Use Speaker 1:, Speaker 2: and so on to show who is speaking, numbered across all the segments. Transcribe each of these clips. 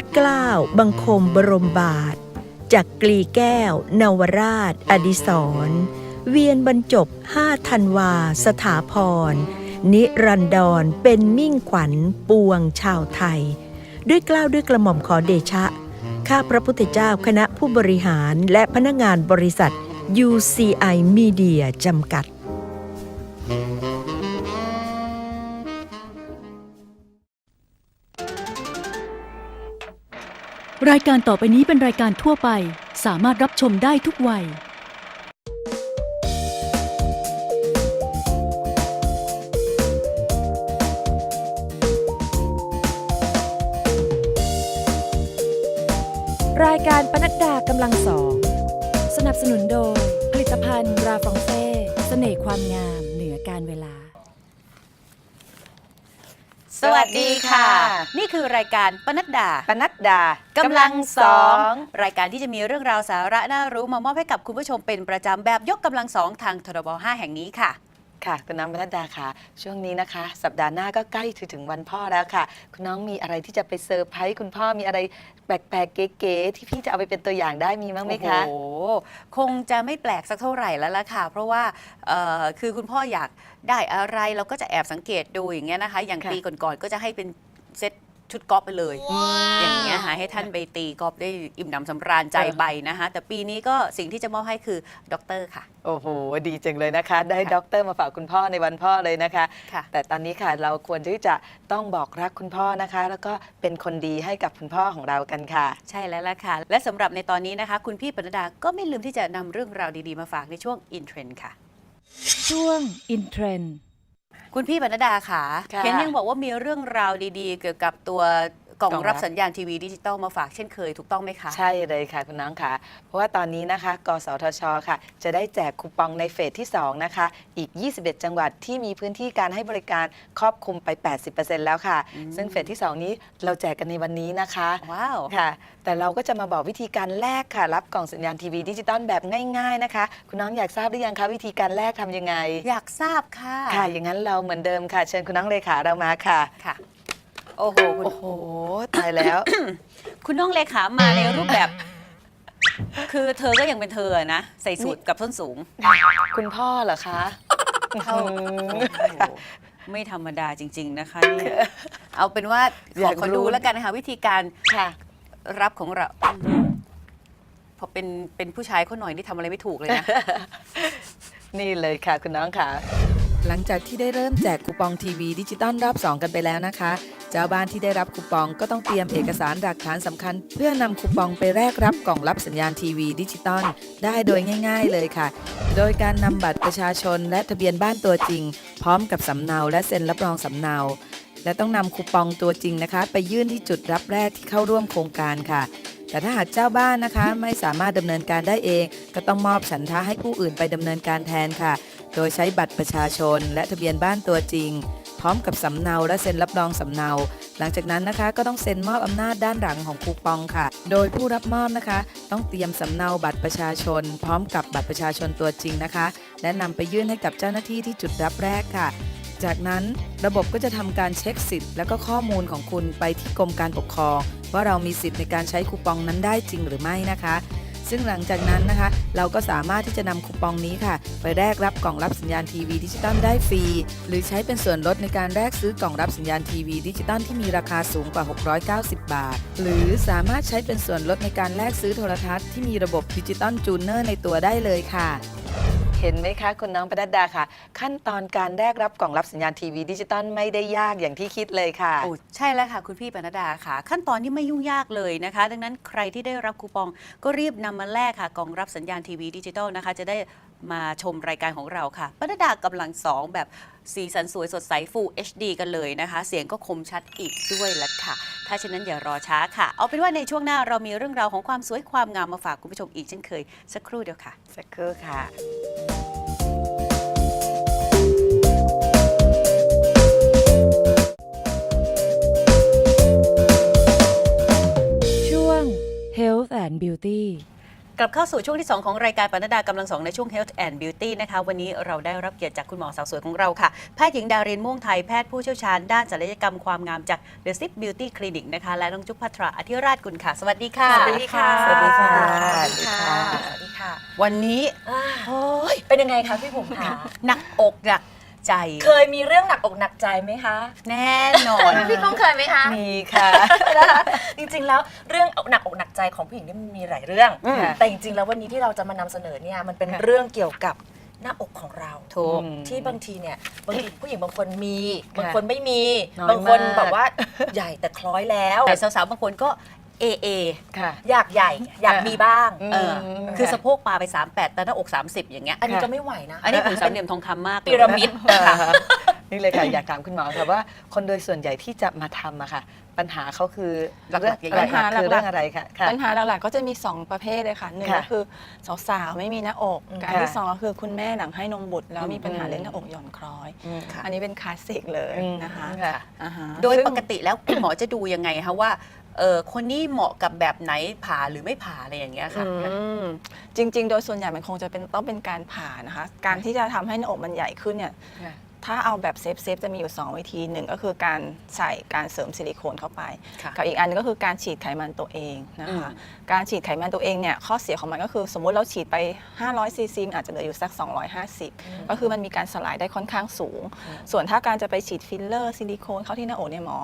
Speaker 1: ดเกล้าวบังคมบรมบาท จากกลีแก้ว นวราช อดิศรเวียนบรรจบห้าธันวา สถาพร นิรันดรเป็นมิ่งขวัญปวงชาวไทย ด้วยกล้าวด้วยกระหม่อมขอเดชะ ข้าพระพุทธเจ้าคณะผู้บริหารและพนักงานบริษัท UCI Media จำกัด
Speaker 2: รายการต่อไปนี้เป็นรายการทั่วไป สามารถรับชมได้ทุกวัย
Speaker 3: รายการปนัดดากำลังสอง สนับสนุนโดย ผลิตภัณฑ์ราฟรองเซ่เสน่ห์ความงามเหนือการเวลา
Speaker 4: สวัสดีค่ะ นี่คือรายการปนัดดา
Speaker 5: ปนัดดากำ
Speaker 4: ลังสองรายการที่จะมีเรื่องราวสาระน่ารู้มามอบให้กับคุณผู้ชมเป็นประจำแบบยกกำลังสองทางทรบ5แห่งนี้ค่ะ
Speaker 5: ค่ะ คุณน้องปนัดดาค่ะ ช่วงนี้นะคะ สัปดาห์หน้าก็ใกล้ถึงวันพ่อแล้วค่ะ คุณน้องมีอะไรที่จะไปเซอร์ไพรส์คุณพ่อมีอะไรแปลกๆเก๋ๆที่พี่จะเอาไปเป็นตัวอย่างได้มีบ้างไหมคะ
Speaker 4: โอ้โห คงจะไม่แปลกสักเท่าไหร่แล้วล่ะค่ะ เพราะว่าเอ่อคือคุณพ่ออยากได้อะไรเราก็จะแอบสังเกตดูอย่างเงี้ยนะคะ อย่าง
Speaker 5: ค่ะ
Speaker 4: ปีก่อนๆก็จะให้เป็นเซต ชุดกอล์ฟไปเลย อย่างเงี้ยค่ะให้ท่านไปตีกอล์ฟได้อิ่มหนำสำราญใจไปนะคะ แต่ปีนี้ก็สิ่งที่จะมอบให้คือด็อกเตอร์ค่ะ
Speaker 5: โอ้โห ดีจังเลยนะคะ ได้
Speaker 4: ค่ะ
Speaker 5: ด็อกเตอร์มาฝากคุณพ่อในวันพ่อเลยนะคะ
Speaker 4: ค่ะ
Speaker 5: แต่ตอนนี้ค่ะเราควรที่จะต้องบอกรักคุณพ่อนะคะ แล้วก็เป็นคนดีให้กับคุณพ่อของเรากันค่ะ
Speaker 4: ใช่แล้วล่ะค่ะ และสำหรับในตอนนี้นะคะ คุณพี่ปนดาก็ไม่ลืมที่จะนำเรื่องราวดีๆมาฝากในช่วง In Trend ค่ะ
Speaker 3: ช่วง อินเทรน
Speaker 4: คุณพี่ปนดาค่ะ
Speaker 5: ค่ะ
Speaker 4: เห็นยังบอกว่ามีเรื่องราวดี ๆ เกี่ยวกับตัว กล่อง
Speaker 5: กล่องรั
Speaker 4: รับบสัญญาณทีวีดิจิตอลมาฝากเช่นเคยถูกต้องไหมคะ
Speaker 5: ใช่เลยค่ะคุณน้องค่ะ เพราะว่าตอนนี้นะคะ กสทช ค่ะ จะได้แจกคูปองในเฟสที่ 2 นะคะ อีก 21 จังหวัดที่มีพื้นที่การให้บริการครอบคลุมไป 80%แล้วค่ะ
Speaker 4: อืม
Speaker 5: ซึ่งเฟสที่ 2 นี้เราแจกกันในวันนี้นะคะ
Speaker 4: ว้าว
Speaker 5: ค่ะ แต่เราก็จะมาบอกวิธีการแลกค่ะ รับกล่องสัญญาณทีวีดิจิตอลแบบง่ายๆนะคะ คุณน้องอยากทราบหรือยังคะวิธีการแลกทำยังไง
Speaker 4: อยากทราบค่ะ
Speaker 5: ค่ะ อย่างนั้นเราเหมือนเดิมค่ะ เชิญคุณน้องเลขาเรามาค่ะ
Speaker 4: ค่ะ โอ้โหคุณ
Speaker 5: โอ้โห ตายแล้ว
Speaker 4: คุณน้องเลขามาในรูปแบบ คือเธอก็ยังเป็นเธอนะ ใส่สูทกับส้นสูง
Speaker 5: คุณพ่อเหรอคะ
Speaker 4: เข้า
Speaker 5: อืม
Speaker 4: โอ้โหไม่ธรรมดาจริง ๆ นะคะเนี่ยเอาเป็นว่าข
Speaker 5: อยา
Speaker 4: อกขอดู
Speaker 5: รู้
Speaker 4: แล้วกันนะคะวิธีการ
Speaker 5: ค่ะ
Speaker 4: รับของเราพอเป็นเป็นผู้ชายคนหน่อยนี่ทำอะไรไม่ถูกเลยนะ
Speaker 5: นี่เลยค่ะ คุณน้องค่ะ หลังจากที่ได้เริ่มแจกคูปองทีวีดิจิตอลรอบ 2 กันไปแล้วนะคะ เจ้าบ้านที่ได้รับคูปองก็ต้องเตรียมเอกสารหลักฐานสำคัญ เพื่อนำคูปองไปแลกรับกล่องรับสัญญาณทีวีดิจิตอลได้โดยง่าย ๆ เลยค่ะ โดยการนำบัตรประชาชน และทะเบียนบ้านตัวจริง พร้อมกับสำเนาและเซ็นรับรองสำเนา และต้องนำคูปองตัวจริงนะคะ ไปยื่นที่จุดรับแรกที่เข้าร่วมโครงการค่ะแต่ถ้าหากเจ้าบ้านนะคะไม่สามารถดำเนินการได้เอง ก็ต้องมอบฉันทะให้ผู้อื่นไปดำเนินการแทนค่ะ โดยใช้บัตรประชาชน และทะเบียนบ้านตัวจริง พร้อมกับสำเนาและเซ็นรับรองสำเนา หลังจากนั้นนะคะก็ต้องเซ็นมอบอำนาจด้านหลังของคูปองค่ะ โดยผู้รับมอบนะคะ ต้องเตรียมสำเนาบัตรประชาชน พร้อมกับบัตรประชาชนตัวจริงนะคะ และนำไปยื่นให้กับเจ้าหน้าที่ที่จุดรับแรกค่ะจากนั้นระบบก็จะทำการเช็คสิทธิ์ และก็ข้อมูลของคุณไปที่กรมการปกครอง ว่าเรามีสิทธิ์ในการใช้คูปองนั้นได้จริงหรือไม่นะคะ ซึ่งหลังจากนั้นนะคะ เราก็สามารถที่จะนำคูปองนี้ค่ะ ไปแลกรับกล่องรับสัญญาณทีวีดิจิตอลได้ฟรี หรือใช้เป็นส่วนลดในการแลกซื้อกล่องรับสัญญาณทีวีดิจิตอลที่มีราคาสูงกว่า 690 บาท หรือสามารถใช้เป็นส่วนลดในการแลกซื้อโทรทัศน์ที่มีระบบดิจิตอลจูเนอร์ในตัวได้เลยค่ะ เห็นไหมคะคุณน้องปนัดดาค่ะ ขั้นตอนการแรกรับกล่องรับสัญญาณทีวีดิจิตอลไม่ได้ยากอย่างที่คิดเลยค่ะ
Speaker 4: โอ้ใช่แล้วค่ะ คุณพี่ปนดาค่ะ ขั้นตอนที่ไม่ยุ่งยากเลยนะคะ ดังนั้นใครที่ได้รับคูปองก็รีบนำมาแลกค่ะกล่องรับสัญญาณทีวีดิจิตอลนะคะ จะได้ มาชมรายการของเราค่ะปนดากำลังสองแบบสีสันสวยสดใส Full HD กันเลยนะคะ เสียงก็คมชัดอีกด้วยละค่ะ ถ้าฉะนั้นอย่ารอช้าค่ะ เอาเป็นว่าในช่วงหน้าเรามีเรื่องราวของความสวยความงามมาฝากคุณผู้ชมอีกเช่นเคย สักครู่เดียวค่ะ
Speaker 5: สักครู่ค่ะ
Speaker 3: ช่วง Health and Beauty
Speaker 4: กลับเข้าสู่ช่วงที่ 2 ของรายการปนดากำลังสองในช่วง Health and Beauty นะคะ วันนี้เราได้รับเกียรติจากคุณหมอสาวสวยของเราค่ะ แพทย์หญิงดารินม่วงไทย แพทย์ผู้เชี่ยวชาญด้านศัลยกรรมความงามจาก The Sip Beauty Clinic นะคะ และน้องจุ๊บพัทราอธิราชกุลค่ะ สวัสดีค่ะ
Speaker 6: สวัสดีค่ะ
Speaker 5: สวัสดีค่ะ
Speaker 6: สวัสดีค่ะ สวัสดีค่ะ
Speaker 4: วันนี้
Speaker 6: อ่า
Speaker 4: โอ้ย
Speaker 6: เป็นยังไงคะพี่ผมคะ
Speaker 4: หนักอกหนัก ใจ
Speaker 6: เคยมีเรื่องหนักอกหนักใจไหมคะ
Speaker 4: แน่นอน
Speaker 6: พี่ก้องเคยไหมคะ
Speaker 5: มีค่ะ
Speaker 6: นะคะจริงๆแล้วเรื่องหนักอกหนักใจของผู้หญิงนี่มันมีหลายเรื่อง
Speaker 4: อืม
Speaker 6: แต่จริงๆแล้ววันนี้ที่เราจะมานำเสนอเนี่ยมันเป็น
Speaker 5: ค่ะ
Speaker 6: เรื่องเกี่ยวกับหน้าอกของเรา
Speaker 4: ถูก
Speaker 6: ที่บางทีเนี่ยบางทีผู้หญิงบางคนมี
Speaker 5: ค่ะ
Speaker 6: บางคนไม่มี
Speaker 5: น้อย
Speaker 6: บางคน
Speaker 5: มาก
Speaker 6: แบบว่าใหญ่แต่คล้อยแล้ว
Speaker 4: แต่สาวๆบางคนก็ เอเอ
Speaker 5: ค่ะ
Speaker 6: อยากใหญ่ อยากมีบ้าง
Speaker 4: เออ
Speaker 5: ม
Speaker 4: คือสะโพกปลาไป 38 แต่หน้าอก 30 อย่างเงี้ย
Speaker 6: อันนี้ก็ไม่ไหวนะ
Speaker 4: อันนี้ผมสามเหลี่ยมทองคำมากเลย
Speaker 6: พีระมิด
Speaker 5: ค่ะนี่เลยค่ะ อยากถามคุณหมอค่ะว่าคนโดยส่วนใหญ่ที่จะมาทำอะค่ะ ปัญหาเขาคือ
Speaker 4: หลักๆ
Speaker 5: เรื่อง
Speaker 4: ใหญ่ๆ
Speaker 5: หลักๆคือเรื่องอะไรค่ะค่ะ
Speaker 7: ปัญหาหลักๆก็จะมี 2 ประเภทเลยค่ะหนึ่ง
Speaker 5: ค่ะ
Speaker 7: ก็คือสาวๆไม่มีหน้าอก
Speaker 6: อืม
Speaker 7: การที่สองก็คือคุณแม่หลังให้นมบุตร แล้วมีปัญหา
Speaker 5: อืม
Speaker 7: เรื่องหน้าอกหย่อนคล้อย
Speaker 5: อืม
Speaker 7: อันนี้เป็นคลาสสิกเลย
Speaker 5: อืม
Speaker 7: นะคะ
Speaker 5: ค่ะ
Speaker 7: อ่าฮะ
Speaker 4: โดย
Speaker 7: ซึ่ง
Speaker 4: ปกติแล้วคุณหมอจะดูยังไงคะว่า เออคนนี้เหมาะกับแบบไหนผ่าหรือไม่ผ่าอะไรอย่างเงี้ยค่ะ
Speaker 7: อืมจริง ๆ โดยส่วนใหญ่มันคงจะเป็นต้องเป็นการผ่านะคะ การที่จะทำให้หน้าอกมันใหญ่ขึ้นเนี่ย
Speaker 5: ค่ะ
Speaker 7: ถ้าเอาแบบเซฟเซฟจะมีอยู่ 2 วิธีหนึ่งก็คือการใส่การเสริมซิลิโคนเข้าไป
Speaker 4: ค่ะ
Speaker 7: กับอีกอันนึงก็คือการฉีดไขมันตัวเองนะคะ
Speaker 4: อืม
Speaker 7: การฉีดไขมันตัวเองเนี่ยข้อเสียของมันก็คือสมมุติเราฉีดไป 500ซีซีอาจจะเหลืออยู่สัก 250 ก็คือมันมีการสลายได้ค่อนข้างสูง ส่วนถ้าการจะไปฉีดฟิลเลอร์ซิลิโคนเข้าที่หน้าอกเนี่ยหมอ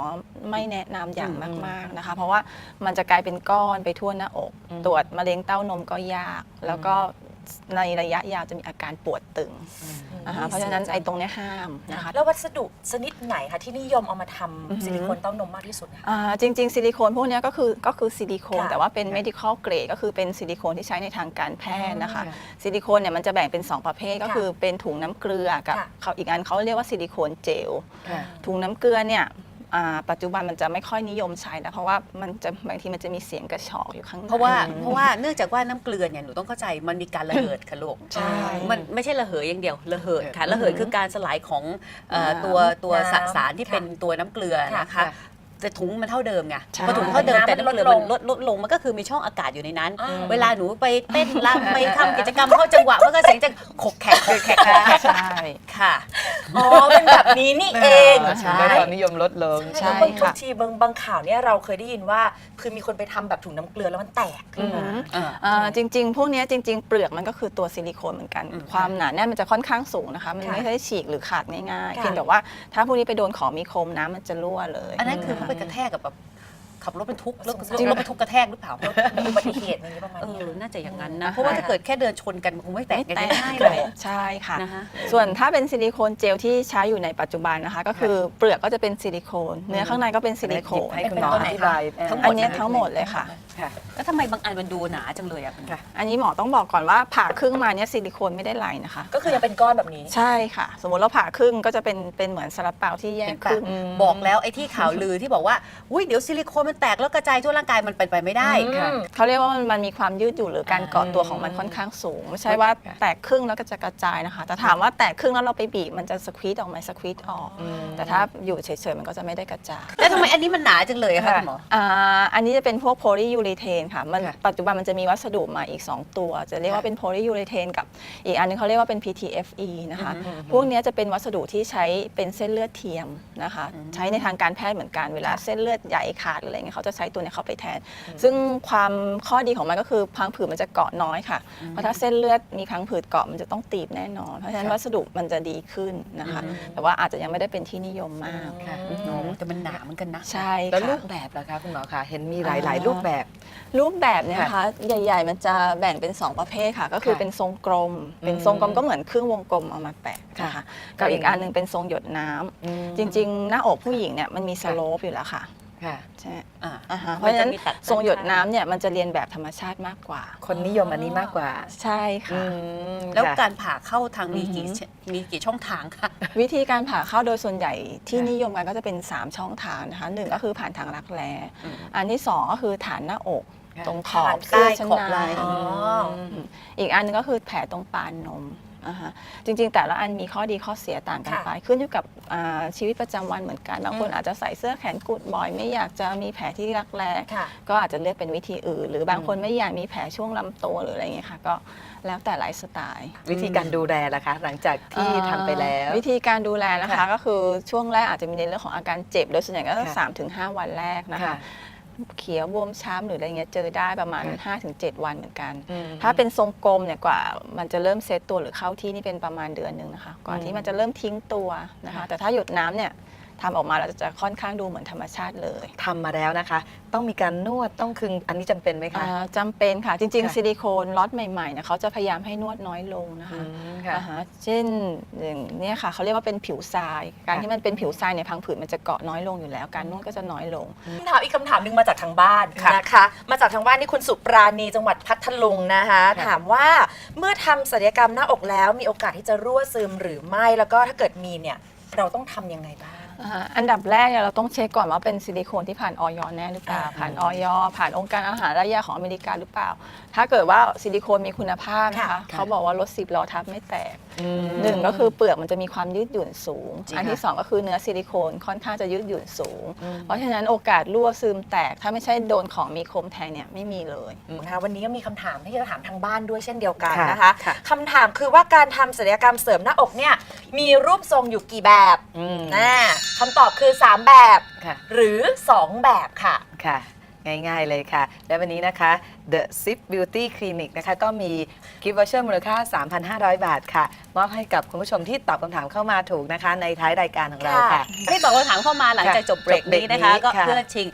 Speaker 7: ไม่แนะนำอย่างมากๆนะคะ เพราะว่ามันจะกลายเป็นก้อนไปทั่วหน้าอก
Speaker 5: อืม
Speaker 7: ตรวจมะเร็งเต้านมก็ยาก แล้วก็ ในระยะยาวจะมีอาการปวดตึงนะคะเพราะฉะนั้นไอ้ตรงเนี้ยห้ามนะคะ
Speaker 6: แล้ววัสดุชนิดไหนคะที่นิยมเอามาทำ
Speaker 7: อือหือ
Speaker 6: ซิลิโคนเต้านมมากที่สุดคะ
Speaker 7: อ่าจริง ๆ ซิลิโคนพวกเนี้ยก็คือก็คือซิลิโคน
Speaker 6: ค่ะ
Speaker 7: แต่ว่าเป็น medical grade ก็คือเป็นซิลิโคนที่ใช้ในทางการแพทย์นะคะ
Speaker 5: ค่ะ
Speaker 7: ซิลิโคนเนี่ยมันจะแบ่งเป็น 2 ประเภทก็คือเป็นถุงน้ำเกลือกับ
Speaker 6: ค่ะ
Speaker 7: เขาอีกอันเขาเรียกว่าซิลิโคนเจล
Speaker 5: ค่ะ
Speaker 7: ถุงน้ำเกลือเนี่ยอ่า ปัจจุบันมันจะไม่ค่อยนิยมใช้แล้วเพราะว่ามันจะบางทีมันจะมีเสียงกระชอกอยู่ข้างใน
Speaker 4: เพราะว่าเพราะว่าเนื่องจากว่าน้ำเกลือเนี่ยหนูต้องเข้าใจมันมีการระเหิดค่ะลูก
Speaker 7: ใช่
Speaker 4: มันไม่ใช่ระเหยอย่างเดียวระเหิดค่ะ
Speaker 5: อืม
Speaker 4: ระเหิดคือการสลายของเอ่อ
Speaker 7: น้ำ
Speaker 4: ตัวตัวส
Speaker 6: น้ำ
Speaker 4: สารที่
Speaker 6: ค่ะ
Speaker 4: เป็นตัวน้ำเกลือนะคะ
Speaker 5: ค่ะ
Speaker 4: แต่ถุงมันเท่าเดิมไง
Speaker 7: ใช่
Speaker 4: พอถุงเท่าเดิมแต่
Speaker 6: น้ำมัน
Speaker 4: น้ำเกลือ
Speaker 6: ลดล
Speaker 4: มั
Speaker 6: ง
Speaker 4: นลดลดลงมันก็คือมีช่องอากาศอยู่ในนั้น
Speaker 6: อ่า
Speaker 4: เวลาหนูไปเต้นรำไปทำกิจกรรมเข้าจังหวะมันก็เสียงจะขกแขกขกแขกขกแขก
Speaker 7: ใช่
Speaker 4: ค่ะ
Speaker 6: อ๋อเป็นแบบนี้นี่เอง
Speaker 7: ใช่
Speaker 5: ได้ความนิยมลดลง
Speaker 7: ใช่
Speaker 6: แล้วบาง
Speaker 7: ค่ะ
Speaker 6: ทีบางบางข่าวเนี่ยเราเคยได้ยินว่า คือมีคนไปทำแบบถุงน้ำเกลือแล้วมันแตกขึ้นมา
Speaker 4: อ่า
Speaker 7: อ่าจริง ๆ พวกเนี้ยจริง ๆ เปลือกมันก็คือตัวซิลิโคนเหมือนกัน
Speaker 4: อืม
Speaker 7: ความหนาแน่นมันจะค่อนข้างสูงนะคะ มัน
Speaker 6: ค่ะ
Speaker 7: ไม่ได้ฉีกหรือขาดง่ายๆ
Speaker 6: ค่ะ
Speaker 7: เพียงแต่ว่าถ้าพวกนี้ไปโดนของมีคมน้ำมันจะรั่วเลย
Speaker 4: อันนั้นคือเขาไปกระแทกกับแบบ ขับรถบรรทุกแล้ว
Speaker 6: จริง
Speaker 4: รถบรรทุกกระแทกหรือเปล่า
Speaker 6: มีอุบัติเหตุอะไรอย่างนี้ประมาณ
Speaker 4: เอ
Speaker 6: นี้
Speaker 4: อน่าจะอย่างนั้น
Speaker 7: อ่า
Speaker 4: นะ
Speaker 7: ฮะ
Speaker 4: เพราะว่าถ้าเกิดแค่เดินชนกันมันคงไม่แตก
Speaker 7: ไม่
Speaker 4: กัน
Speaker 7: แตก
Speaker 4: ง่ายๆ
Speaker 7: เล
Speaker 4: เลย
Speaker 7: ยใช่ค่ะ
Speaker 4: นะคะ
Speaker 7: ส่วนถ้าเป็นซิลิโคนเจลที่ใช้อยู่ในปัจจุบันนะคะ ก็คือเปลือกก็จะเป็นซิลิโคน เนื้อข้างในก็เป็นซิลิโคน
Speaker 5: ให้คุณหมออธิบาย
Speaker 4: ทั้งหม
Speaker 7: อั
Speaker 4: ด
Speaker 7: นเนี้ยทั้งหมดเลยค่ะ
Speaker 5: ค่ะ
Speaker 4: แล้วทำไมบางอันมันดูหนาจังเลยอะ
Speaker 5: ค่ะ
Speaker 7: อันนี้หมอต้องบอกก่อนว่าผ่าครึ่งมาเนี่ยซิลิโคนไม่ได้ไหลนะคะ
Speaker 6: ก็คือยังเป็นก้อนแบบนี้
Speaker 7: ใช่ค่ะ สมมติเราผ่าครึ่งก็จะเป็นเป็นเหมือนซาลาเปาที่แยกครึ่ง
Speaker 4: บอกแล้วไอ้ที่ข่าวลือที่บอกว่า อุ้ยเดี๋ยวซิลิโคนมันแตกแล้วกระจายทั่วร่างกายมันเป็นไปไม่ได้
Speaker 6: อืม
Speaker 7: เขาเรียกว่ามันมันมีความยืดหยุ่นหรือการเกาะตัวของมันค่อนข้างสูง ไม่ใช่ว่าแตกครึ่งแล้วก็จะกระจายนะคะ แต่ถามว่าแตกครึ่งแล้วเราไปบีบมันจะสควีตออกไหมสควีตออก แต่ถ้าอยู่เฉยๆมันก็จะไม่ได้กระจาย
Speaker 4: แล้วทำไมอันนี้มันหนาจังเลยอะคะ
Speaker 5: ค่ะ
Speaker 4: คุณหมอ
Speaker 7: อ่าอันนี้จะเป็นพวกโพลียูรีเทนค่ะ มัน
Speaker 5: ค่ะ
Speaker 7: ปัจจุบันมันจะมีวัสดุมาอีก 2 ตัว จะเรียกว่าเป็นโพลียูรีเทนกับอีกอันนึงเขาเรียกว่าเป็น PTFE นะคะ
Speaker 4: อืม
Speaker 7: พวกเนี้ยจะเป็นวัสดุที่ใช้เป็นเส้นเลือดเทียมนะคะ
Speaker 4: อืม
Speaker 7: ใช้ในทางการแพทย์เหมือนกันเวลาเส้นเลือดใหญ่ขาดหรืออะไรเงี้ยเขาจะใช้ตัวเนี้ยเข้าไปแทน ซึ่งความข้อดีของมันก็คือพังผืดมันจะเกาะน้อยค่ะ เพราะถ้าเส้นเลือดมีพังผืดเกาะมันจะต้องตีบแน่นอน เพราะฉะนั้นวัสดุมันจะดีขึ้นนะคะ แต่ว่าอาจจะยังไม่ได้เป็นที่นิยมมาก
Speaker 5: ค่ะ
Speaker 4: อ๋อแต่มันหนาเหมือนกันนะ
Speaker 7: ใช่
Speaker 5: แล้วรู
Speaker 7: ค่ะ
Speaker 5: ปแบบล่ะคะคุณหมอคะเห็นมีหลายหลาย
Speaker 7: อ่า
Speaker 5: รูปแบบ
Speaker 7: รูปแบบเนี่ยนะคะใหญ่ ๆ มันจะแบ่งเป็น 2 ประเภทค่ะ ก็คือ
Speaker 5: ค่ะ
Speaker 7: เป็นทรงกลม เป็น
Speaker 5: อืม
Speaker 7: ทรงกลมก็เหมือนครึ่งวงกลมเอามาแปะนะ
Speaker 5: ค่ะ
Speaker 7: คะกับอีกอันหนึงเป็นทรงหยดน้ำ
Speaker 5: อืม
Speaker 7: จริง ๆ หน้าอกผู้หญิงเนี่ยมันมีสโลปอยู่แล้วค่ะ
Speaker 5: ค่ะ
Speaker 7: ใช่
Speaker 4: อ่า
Speaker 7: อ่าฮะเพราะฉะนั้น
Speaker 4: มันจะมีตัด
Speaker 7: ทรงหยดน้ำเนี่ยมันจะเรียนแบบธรรมชาติมากกว่า
Speaker 5: คนนิยมอันนี้มากกว่า
Speaker 7: ใช่ค่ะ
Speaker 5: ม
Speaker 4: แล้ว
Speaker 5: ค่ะ
Speaker 4: การผ่าเข้าทางมีกี่
Speaker 5: อือฮึ
Speaker 4: ชมีกี่ช่องทางคะ
Speaker 7: วิธีการผ่าเข้าโดยส่วนใหญ่ที่
Speaker 5: ค่ะ
Speaker 7: นิยมกันก็จะเป็น 3 ช่องทางนะคะหนึ่งก็คือผ่านทางรักแร้
Speaker 4: อืม
Speaker 7: อันที่ 2 ก็คือฐานหน้าอก
Speaker 5: ค่ะ
Speaker 7: ตรงขอบ
Speaker 6: ฐาน
Speaker 7: เสื้อ
Speaker 6: ใต้
Speaker 7: ชั้น
Speaker 6: ขอบ
Speaker 7: ใน
Speaker 6: ไหล่
Speaker 5: อ๋อ
Speaker 7: อีกอันหนึงก็คือแผลตรงปานนม อ่าฮะจริง ๆ แต่ละอันมีข้อดีข้อเสียต่างกัน
Speaker 6: ค่ะ
Speaker 7: ไป ขึ้นอยู่กับอ่าชีวิตประจำวันเหมือนกันบางคนอาจจะใส่เสื้อแขนกุดบ่อย ไม่อยากจะมีแผลที่รักแร้
Speaker 6: ค่ะ
Speaker 7: ก็อาจจะเลือกเป็นวิธีอื่น หรือบางคนไม่อยากมีแผลช่วงลำตัวหรืออะไรอย่างเงี้ยค่ะ ก็แล้วแต่ไลฟ์สไตล์
Speaker 5: วิธีการดูแลล่ะคะ หลังจากที่ทำไปแล้ว
Speaker 7: วิธีการดูแลนะคะ
Speaker 5: ค่ะ
Speaker 7: ก็คือช่วงแรกอาจจะมีในเรื่องของอาการเจ็บ โดยส่วนใหญ่ก็
Speaker 5: ค่ะ
Speaker 7: สามถึงห้าวันแรกนะคะ
Speaker 5: ค่ะ
Speaker 7: เขียวบวมช้ำหรืออะไรเงี้ยเจอได้ประมาณ
Speaker 5: ค่ะ
Speaker 7: 5-7 วันเหมือนกัน
Speaker 5: อืม
Speaker 7: ถ้าเป็นทรงกลมเนี่ยกว่ามันจะเริ่มเซตตัวหรือเข้าที่นี่เป็นประมาณเดือนหนึ่งนะคะกว่า
Speaker 5: อืม
Speaker 7: ที่มันจะเริ่มทิ้งตัวนะคะ
Speaker 5: ค่ะ
Speaker 7: แต่ถ้าหยดน้ำเนี่ย ทำออกมาแล้วจะค่อนข้างดูเหมือนธรรมชาติเลย
Speaker 5: ทำมาแล้วนะคะ ต้องมีการนวดต้องคึงอันนี้จำเป็นไหมคะ
Speaker 7: อ่าจำเป็นค่ะ จริง
Speaker 5: ค่ะ
Speaker 7: ๆ ซิลิโคนล็อตใหม่ๆเนี่ยเขาจะพยายามให้นวดน้อยลงนะ
Speaker 5: อื
Speaker 7: คะ
Speaker 5: มค่ะ
Speaker 7: อ่าฮะเช่นอย่างเนี้ยค่ะเขาเรียกว่าเป็นผิวทราย การ
Speaker 5: ค่ะ
Speaker 7: ที่มันเป็นผิวทรายเนี่ยพังผืดมันจะเกาะน้อยลงอยู่แล้ว การนวดก็จะน้อยลง
Speaker 6: คำถามอีกคำถามหนึ่งมาจากทางบ้าน
Speaker 5: ค่ะ
Speaker 6: นะคะ มาจากทางบ้านนี่คุณสุปราณีจังหวัดพัทลุงนะคะ
Speaker 5: ค่ะ
Speaker 6: ถามว่าเมื่อทำศัลยกรรมหน้าอกแล้วมีโอกาสที่จะรั่วซึมหรือไม่แล้วก็ถ้าเกิดมีเนี่ยเราต้องทำยังไงบ้าง
Speaker 7: อ่าอันดับแรกเนี่ยเราต้องเช็คก่อนว่าเป็นซิลิโคนที่ผ่านออยแน่หรือเปล่า
Speaker 6: อ่า
Speaker 7: ผ่านออยผ่านองค์การอาหารและยาของอเมริกาหรือเปล่า ถ้าเกิดว่าซิลิโคนมีคุณภาพนะคะ
Speaker 6: ค่ะ
Speaker 7: เขาบอกว่ารถสิบล้อทับไม่แตก
Speaker 5: อืม
Speaker 7: หนึ่งก็คือเปลือกมันจะมีความยืดหยุ่นสูง
Speaker 5: จริง
Speaker 7: อันที่
Speaker 5: ค่ะ
Speaker 7: สองก็คือเนื้อซิลิโคนค่อนข้างจะยืดหยุ่นสูง
Speaker 5: อืม
Speaker 7: เพราะฉะนั้นโอกาสรั่วซึมแตก ถ้าไม่ใช่โดนของมีคมแทงเนี่ยไม่มีเลย
Speaker 6: นะคะวันนี้ก็มีคำถามที่จะถามทางบ้านด้วยเช่นเดียวกัน
Speaker 5: ค่ะ
Speaker 6: นะคะ
Speaker 5: ค่ะ
Speaker 6: คำถามคือว่าการทำศัลยกรรมเสริมหน้าอกเนี่ยมีรูปทรงอยู่กี่แบบ
Speaker 5: อืม
Speaker 6: นะคำตอบคือ 3 แบบ
Speaker 5: ค่ะ
Speaker 6: หรือ 2 แบบค่ะ
Speaker 5: ค่ะ ง่ายๆเลยค่ะ และวันนี้นะคะ The Zip Beauty Clinic นะคะก็มีกิฟต์วอเชอร์มูลค่า 3,500 บาทค่ะ มอบให้กับคุณผู้ชมที่ตอบคำถามเข้ามาถูกนะคะ ในท้ายรายการของเราค่ะ
Speaker 4: ให้ตอบคำถามเข้ามาหลังจากจบเบรกนี้นะคะ
Speaker 5: จบเบรกนี้
Speaker 4: ก็
Speaker 5: ค่ะ
Speaker 4: เพื่อชิง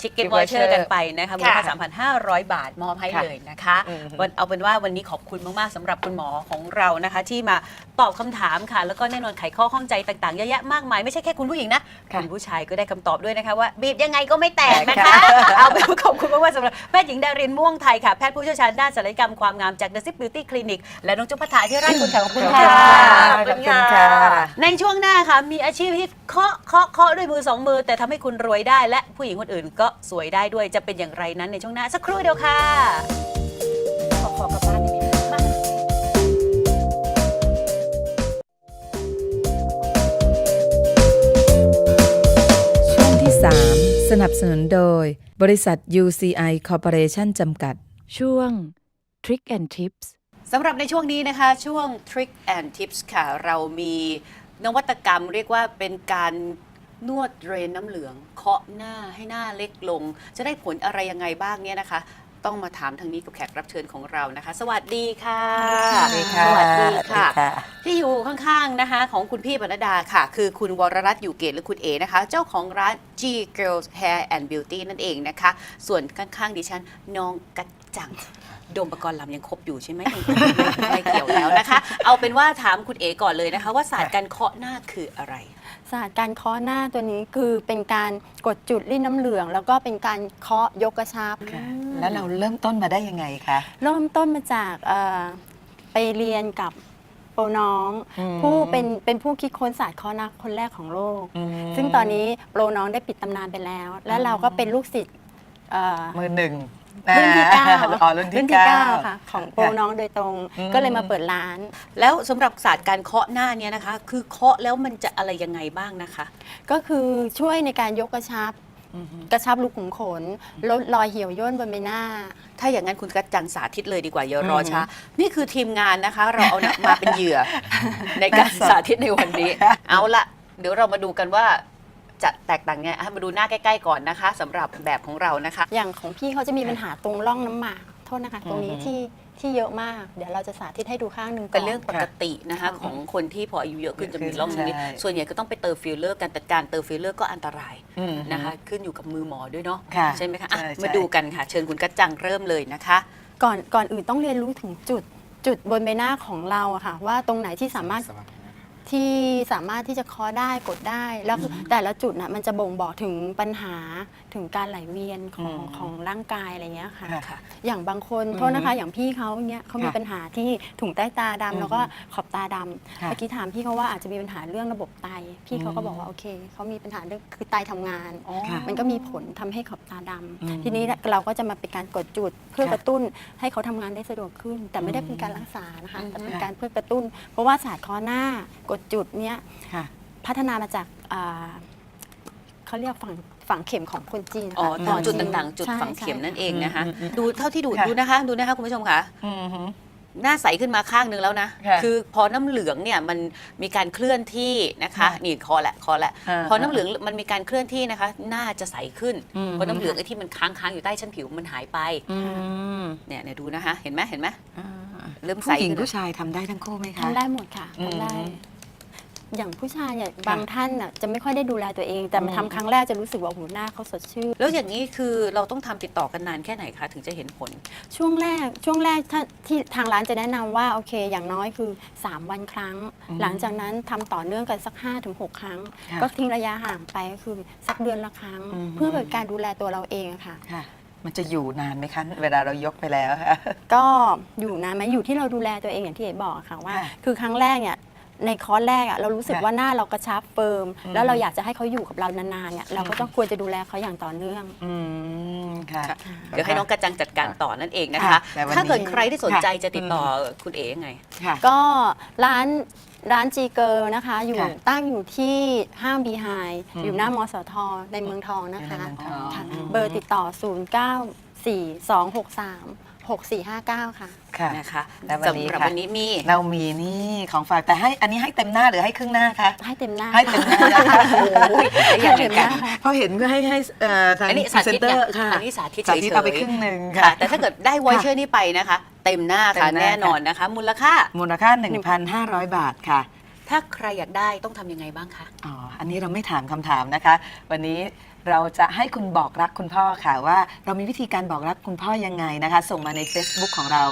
Speaker 4: ชิคเก้น
Speaker 5: Gift
Speaker 4: วอเชอ
Speaker 5: voucher
Speaker 4: ร์กันไปนะคะมูลค่า
Speaker 6: ค่ะ
Speaker 4: 3,500 บาทมอบให้
Speaker 5: ค่ะ
Speaker 4: เลยนะคะ
Speaker 5: อืม
Speaker 4: วันเอาเป็นว่าวันนี้ขอบคุณมากๆสำหรับคุณหมอของเรานะคะ ที่มาตอบคำถามค่ะ แล้วก็แน่นอนไขข้อข้องใจต่างๆเยอะแยะมากมายไม่ใช่แค่คุณผู้หญิงนะ
Speaker 5: ค่ะ
Speaker 4: คุณผู้ชายก็ได้คำตอบด้วยนะคะว่าบีบยังไงก็ไม่แตกนะคะ
Speaker 5: ค่ะ
Speaker 4: เอาเป็นว่าขอบคุณมากๆสำหรับแพทย์หญิงดารินม่วงไทยค่ะ แพทย์ผู้เชี่ยวชาญด้านศัลยกรรมความงามจาก The Sip Beauty Clinic และน้องจุ๊บพัฒนาที่ราชคุณค่ะขอบคุณค่ะ
Speaker 5: ขอบคุณค่ะ
Speaker 4: ในช่วงหน้าค่ะ มีอาชีพที่เคาะเคาะเคาะด้วยมือสองมือ แต่ทำให้คุณรวยได้ และผู้หญิงคนอื่นก็สวยได้ด้วยจะเป็นอย่างไรนั้นในช่วงหน้าสักครู่เดียวค่ะ
Speaker 6: ขอขอกลับบ้านนิดนึงมา
Speaker 5: ช่วงที่3ส นับสนุนโดย บริษัท UCI Corporation จำกัด
Speaker 2: ช่วง Trick and Tips
Speaker 4: สำหรับในช่วงนี้นะคะ ช่วง Trick and Tips ค่ะ เรามีนวัตกรรมเรียกว่าเป็นการนวดเดรนน้ำเหลือง เคาะหน้าให้หน้าเล็กลง จะได้ผลอะไรยังไงบ้างเนี่ยนะคะ ต้องมาถามทางนี้กับแขกรับเชิญของเรานะคะ สวัสดีค่ะ
Speaker 5: สวัสดีค่ะ
Speaker 4: สวัสดีค่ะ
Speaker 5: สวัสดีค่ะ
Speaker 4: ที่อยู่ข้างๆนะคะ ของคุณพี่ปนดาค่ะ คือคุณวรรัตน์อยู่เกตหรือคุณเอนะคะ เจ้าของร้าน G Girls Hair and Beauty นั่นเองนะคะ ส่วนข้างๆดิฉันน้องกัจจังโดมประกรณ์ลำยังครบอยู่ใช่ไหมไม่เกี่ยวแล้วนะคะ เอาเป็นว่าถามคุณเอก่อนเลยนะคะ ว่าศาสตร์การเคาะหน้าคืออะไร
Speaker 8: ศาสตร์การเคาะหน้าตัวนี้คือเป็นการกดจุดริ่นน้ำเหลือง แล้วก็เป็นการเคาะยกกระชับ
Speaker 5: ค่ะแล้วเราเริ่มต้นมาได้ยังไงคะ
Speaker 8: เริ่มต้นมาจากเอ่อไปเรียนกับโปรน้อง
Speaker 5: อืม
Speaker 8: ผู้เป็นเป็นผู้คิดค้นศาสตร์เคาะหน้าคนแรกของโลก
Speaker 5: อืม
Speaker 8: ซึ่งตอนนี้โปรน้องได้ปิดตำนานไปแล้ว และเราก็เป็นลูกศิษย์เอ่อ
Speaker 5: มือหนึ่ง
Speaker 8: รุ่นที่เก้า
Speaker 5: อ๋อรุ่นที่เก้า
Speaker 8: ค่ะของโปรน้องโดยตรง
Speaker 5: อืม
Speaker 8: ก็เลยมาเปิดร้าน
Speaker 4: แล้วสำหรับศาสตร์การเคาะหน้าเนี่ยนะคะ คือเคาะแล้วมันจะอะไรยังไงบ้างนะคะ
Speaker 8: ก็คือช่วยในการยกกระชับกระชับรูขุมขนลดรอยเหี่ยวย่นบนใบหน้า
Speaker 4: ถ้าอย่างนั้นคุณกัจจังสาธิตเลยดีกว่าอย่ารอช้า นี่คือทีมงานนะคะ เราเอามาเป็นเหยื่อ ในการสาธิตในวันนี้ เอาละเดี๋ยวเรามาดูกันว่า จะแตกต่างไงอะมาดูหน้าใกล้ๆก่อนนะคะสำหรับแบบของเรานะคะ
Speaker 8: อย่างของพี่เขาจะมีปัญหาตรงร่องน้ำหมากโทษนะคะ ตรงนี้
Speaker 5: อือฮึ
Speaker 8: ที่ที่เยอะมาก เดี๋ยวเราจะสาธิตให้ดูข้างหนึ่งก่อน
Speaker 4: เป็นเรื่องปกตินะคะของคนที่พออายุเยอะขึ้นจะมีร่องตรงนี้
Speaker 5: ใช่
Speaker 4: ส่วนใหญ่ก็ต้องไปเติมฟิลเลอร์กันแต่การเติมฟิลเลอร์ก็อันตราย
Speaker 5: อืม
Speaker 4: นะคะ ขึ้นอยู่กับมือหมอด้วยเนาะ
Speaker 5: ค่ะ
Speaker 4: ใช่ไหมคะอะ
Speaker 5: ใช่ใช่
Speaker 4: มาดูกันค่ะ เชิญคุณกัจจังเริ่มเลยนะคะ
Speaker 8: ก่อนก่อนอื่นต้องเรียนรู้ถึงจุดจุดบนใบหน้าของเราอะค่ะ ว่าตรงไหนที่สามารถ ที่สามารถที่จะเคาะได้กดได้ แล้วแต่ละจุดน่ะมันจะบ่งบอกถึงปัญหาถึงการไหลเวียนของ
Speaker 5: อืม
Speaker 8: ของร่างกายอะไรเงี้ยค่ะ
Speaker 5: ค่ะ
Speaker 8: อย่างบางคนโทษนะคะอย่างพี่เขาเนี้ยเขามี
Speaker 5: ค่ะ
Speaker 8: ปัญหาที่ถุงใต้ตาดำ
Speaker 5: อืม
Speaker 8: แล้วก็ขอบตาดำ
Speaker 5: ค่ะ
Speaker 8: เมื่อกี้ถามพี่เขาว่าอาจจะมีปัญหาเรื่องระบบไต พี่เขาก็
Speaker 5: อืม
Speaker 8: บอกว่าโอเคเขามีปัญหาเรื่องคือไตทำงาน
Speaker 5: ค่ะ
Speaker 8: มันก็มีผลทำให้ขอบตาดำ
Speaker 5: อืม
Speaker 8: ทีนี้เราก็จะมาเป็นการกดจุดเพื่อ
Speaker 5: ค่ะ
Speaker 8: กระตุ้นให้เขาทำงานได้สะดวกขึ้น แต่ไม่ได้เป็นการรักษานะคะ
Speaker 4: อืม
Speaker 8: แต่เป็นการเพื่อกระตุ้น เพราะว่าศาสตร์คอหน้ากดจุดเนี้ย
Speaker 5: ค่ะ
Speaker 8: พัฒนามาจากอ่าเขาเรียกฝังฝังเข็มของคนจีน
Speaker 4: อ๋อ
Speaker 8: ค่ะ
Speaker 4: ตรงจุด
Speaker 8: จีน
Speaker 4: ต่างๆ จุด
Speaker 8: ใช่
Speaker 4: ฝังเข็มนั่นเองนะคะ
Speaker 5: อืมอืม
Speaker 4: ดูเท่าที่ดู
Speaker 5: ค่ะ
Speaker 4: ดูนะคะ ดูนะคะคุณผู้ชมค่ะ
Speaker 5: อืมฮึ
Speaker 4: หน้าใสขึ้นมาข้างนึงแล้วนะ
Speaker 5: ค่ะ
Speaker 4: คือพอน้ำเหลืองเนี่ยมันมีการเคลื่อนที่นะคะ
Speaker 5: ค่ะ
Speaker 4: นี่คอแหละคอแหละ
Speaker 5: อ่า
Speaker 4: พอน้ำเหลืองมันมีการเคลื่อนที่นะคะ หน้าจะใสขึ้น
Speaker 5: อืม
Speaker 4: เพราะน้ำเหลืองไอ้ที่มันค้างๆอยู่ใต้ชั้นผิวมันหายไป
Speaker 5: อืม
Speaker 4: เนี่ยเนี่ยดูนะคะ เห็นไหมเห็นไหม
Speaker 5: อ่า
Speaker 4: เริ่มใส
Speaker 5: ผู้หญิง
Speaker 4: ขึ้น
Speaker 5: ผู้ชายทำได้ทั้งคู่ไหมคะ
Speaker 8: ทำได้หมดค่ะ
Speaker 5: อืม
Speaker 8: ทำได้ อ ย่างผู้ชายเนี่ย
Speaker 5: ค่ะ
Speaker 8: บางท่านน่ะจะไม่ค่อยได้ดูแลตัวเอง แต่มา
Speaker 5: อืม
Speaker 8: ทำครั้งแรกจะรู้สึกว่าโอ้โหหน้าเขาสดชื่น
Speaker 4: แล้วอย่างนี้คือเราต้องทำติดต่อกันนานแค่ไหนคะถึงจะเห็นผล
Speaker 8: ช่วงแรกช่วงแรกถ้าที่ทางร้านจะแนะนำว่าโอเค อย่างน้อยคือ 3 วันครั้ง
Speaker 5: อืม
Speaker 8: หลังจากนั้นทำต่อเนื่องกันสัก 5-6 ครั้ง
Speaker 5: ค่ะ
Speaker 8: ก็ทิ้งระยะห่างไปก็คือสักเดือนละครั้ง
Speaker 5: อืม
Speaker 8: เพื่อเป็นการดูแลตัวเราเองอะค่ะ
Speaker 5: ค่ะ มันจะอยู่นานไหมคะ เวลาเรายกไปแล้วค่ะ
Speaker 8: ก็อยู่นานไหมอยู่ที่เราดูแลตัวเองอย่างที่เอ๋บอกอะค่ะว่า
Speaker 5: ค่ะ
Speaker 8: คือครั้งแรกเนี่ย ในคอร์สแรกอะเรารู้สึก
Speaker 5: ค่ะ
Speaker 8: ว่าหน้าเรากระชับเฟิร์ม
Speaker 5: อืม
Speaker 8: แล้วเราอยากจะให้เขาอยู่กับเรานานๆเนี่ยเราก็ต้องควรจะดูแลเขาอย่างต่อเนื่อง
Speaker 5: อืมค่ะ
Speaker 4: ค่ะเดี๋ยวให้น้องกระจังจัดการต่อนั่นเองนะคะ
Speaker 5: ค่ะแต่วันนี้
Speaker 4: ถ้าเกิดใครที่สนใจ
Speaker 5: ค่ะ
Speaker 4: จะติดต่อคุณเอ๋ยังไง
Speaker 5: ค่ะ
Speaker 8: ก็ร้านร้านจีเกิลนะคะ อยู่
Speaker 5: ค่ะ
Speaker 8: ตั้งอยู่ที่ห้างบีไฮ
Speaker 5: อืม
Speaker 8: อยู่หน้ามสทในเมืองทองนะ
Speaker 5: อยู่
Speaker 8: คะ
Speaker 5: ในเมืองทอง
Speaker 8: ค่ะ
Speaker 5: อืม
Speaker 8: เบอร์ติดต่อ 0 9 4 2 6 3 6 4 5 9 ค่ะ
Speaker 5: ค่ะ
Speaker 4: นะคะ
Speaker 5: และวันนี้
Speaker 4: สำหรับ
Speaker 5: ค่ะ
Speaker 4: วันนี้มี
Speaker 5: เรามีนี่ของฝากแต่ให้อันนี้ให้เต็มหน้าหรือให้ครึ่งหน้าคะ
Speaker 8: ให้เต็มหน้า
Speaker 5: ให้เต็มหน้านะคะ
Speaker 4: โอ้ยอยากเห็นกัน
Speaker 5: เพราะเห็นก็ให้ให้เอ่อทาง
Speaker 4: อันนี้
Speaker 5: พรี
Speaker 4: สา
Speaker 5: เซน
Speaker 4: ธิต
Speaker 5: เตอ
Speaker 4: ไง
Speaker 5: ร์ค่ะ
Speaker 4: อันนี้สาธิต
Speaker 5: สาธิต
Speaker 4: เฉยๆ
Speaker 5: เอาไปครึ่งหนึ่ง
Speaker 4: ค่ะ
Speaker 5: ค่ะ
Speaker 4: แต่ถ้าเกิดได้ไวเชอร์นี้ไปนะคะ เต็มหน้าค่ะ
Speaker 5: เต็มหน้า
Speaker 4: แน่นอนนะคะ มูลค่า
Speaker 5: มูลค่า 1,500 บาทค่ะ
Speaker 4: ถ้าใครอยากได้ต้องทำยังไงบ้างคะ
Speaker 5: อ๋อ อันนี้เราไม่ถามคำถามนะคะ วันนี้เราจะให้คุณบอกรักคุณพ่อค่ะว่า เรามีวิธีการบอกรักคุณพ่อยังไงนะคะ ส่งมาใน Facebook ของเรา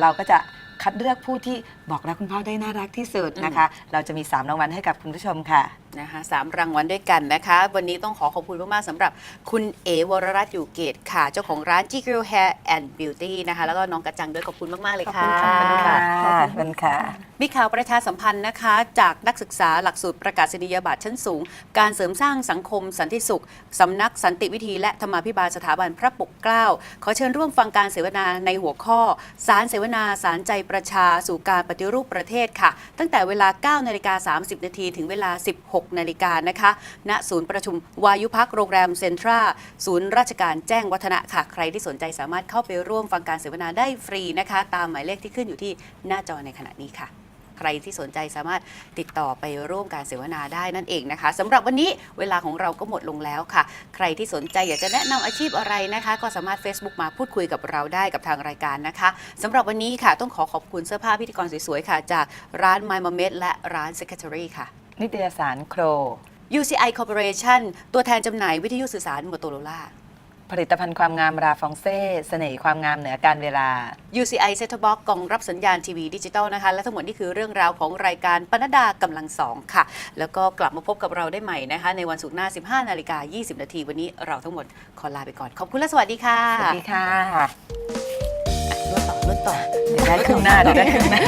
Speaker 5: เราก็จะคัดเลือกผู้ที่ บอกรักคุณพ่อได้น่ารักที่สุดนะคะ เราจะมี 3 รางวัลให้กับคุณผู้ชมค่ะ
Speaker 4: นะคะสามรางวัลด้วยกันนะคะ วันนี้ต้องขอขอบคุณมาก ๆสำหรับคุณเอวรรัตน์อยู่เกตค่ะ เจ้าของร้าน G Girl Hair and Beauty นะคะ แล้วก็น้องกระจังด้วยขอบคุณมาก ๆ เลยค่ะ
Speaker 8: ขอบคุณค่ะ
Speaker 5: ขอบคุณค่ะ
Speaker 4: มีข่าวประชาสัมพันธ์นะคะ จากนักศึกษาหลักสูตรประกาศนียบัตรชั้นสูง การเสริมสร้างสังคมสันติสุขสำนักสันติวิธีและธรรมาภิบาลสถาบันพระปกเกล้าขอเชิญร่วมฟังการเสวนาในหัวข้อ สารเสวนาสารใจประชาสู่การปฏิรูปประเทศค่ะ ตั้งแต่เวลา 9 นาฬิกา 30 นาที ถึงเวลา 16 นาฬิกานะคะ ณ ศูนย์ประชุมวายุพักโรงแรมเซ็นทรา ศูนย์ราชการแจ้งวัฒนะค่ะ ใครที่สนใจสามารถเข้าไปร่วมฟังการเสวนาได้ฟรีนะคะ ตามหมายเลขที่ขึ้นอยู่ที่หน้าจอในขณะนี้ค่ะ ใครที่สนใจสามารถติดต่อไปร่วมการเสวนาได้นั่นเองนะคะสำหรับวันนี้เวลาของเราก็หมดลงแล้วค่ะ ใครที่สนใจอยากจะแนะนำอาชีพอะไรนะคะ ก็สามารถ Facebook มาพูดคุยกับเราได้กับทางรายการนะคะสำหรับวันนี้ค่ะต้องขอขอบคุณเสื้อผ้าพิธีกรสวยๆค่ะ จากร้าน My m o m e d และร้าน Secretary ค่ะ
Speaker 5: นิตยสารโคร
Speaker 4: UCI Corporation ตัวแทนจำหน่ายวิทยุสื่อสาร Motorola
Speaker 5: ผลิตภัณฑ์ความงามราฟองเซ่เสน่ห์ความงามเหนือการเวลา
Speaker 4: UCI Set Top Box กล่องรับสัญญาณทีวีดิจิตอลนะคะ และทั้งหมดนี่คือเรื่องราวของรายการปนดากำลังสองค่ะ แล้วก็กลับมาพบกับเราได้ใหม่นะคะ ในวันศุกร์หน้า 15นาฬิกา20 นาทีวันนี้เราทั้งหมดขอลาไปก่อน ขอบคุณและสวัสดีค่ะ
Speaker 5: สวัสดีค่ะ
Speaker 4: นวดต่อนวดต่อ
Speaker 5: เดี๋ยวได้ครึ่งหน้าเดี๋ยวได้ครึ่งหน้า